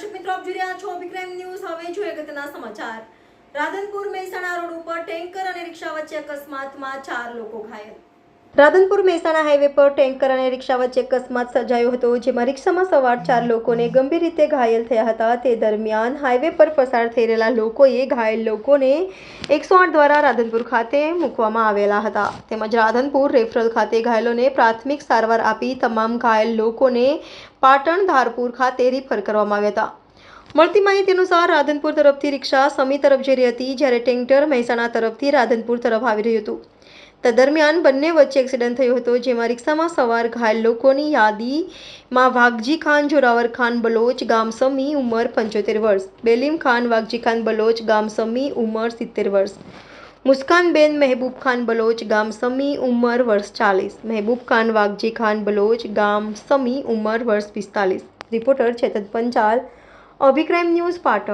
જોઈ રહ્યા છો અભિક્રાઇમ ન્યૂઝ હવે જોઈએ અગત્યના સમાચાર. રાધનપુર મહેસાણા રોડ ઉપર ટેન્કર અને રિક્ષા વચ્ચે અકસ્માતમાં ચાર લોકો ઘાયલ. રાધનપુર મહેસાણા હાઈવે પર ટેન્કર અને રિક્ષા વચ્ચે અકસ્માત સર્જાયો હતો, જેમાં રિક્ષામાં સવાર ચાર લોકોને ગંભીર રીતે ઘાયલ થયા હતા. તે દરમિયાન હાઈવે પર પસાર થઈ રહેલા લોકોએ ઘાયલ લોકોને એકસો આઠ દ્વારા રાધનપુર ખાતે મૂકવામાં આવેલા હતા. તેમજ રાધનપુર રેફરલ ખાતે ઘાયલોને પ્રાથમિક સારવાર આપી તમામ ઘાયલ લોકોને પાટણ ધારપુર ખાતે રિફર કરવામાં આવ્યા હતા. મળતી માહિતી અનુસાર રાધનપુર તરફથી રિક્ષા સમી તરફ જઈ રહી હતી, જ્યારે ટેન્કર મહેસાણા તરફથી રાધનપુર તરફ આવી રહ્યું હતું. તદરમિયાન દરમિયાન બંને વચ્ચે એક્સિડન્ટ થયો હતો, જેમાં રિક્ષામાં સવાર ઘાયલ લોકોની યાદીમાં વાઘજી ખાન, જોરાવર ખાન, બલોચ ગામ સમી ઉંમર પંચોતેર વર્ષ, બેલીમ ખાન, વાઘજી ખાન, બલોચ ગામ સમી ઉંમર સિત્તેર વર્ષ, મુસ્કાનબેન મહેબૂબ ખાન, બલોચ ગામ સમી ઉંમર વર્ષ ચાલીસ, મહેબૂબ ખાન, વાઘજી ખાન, બલોચ ગામ સમી ઉંમર વર્ષ પિસ્તાલીસ. રિપોર્ટર ચેતન પંચાલ અભિક્રાઇમ ન્યૂઝ પાટણ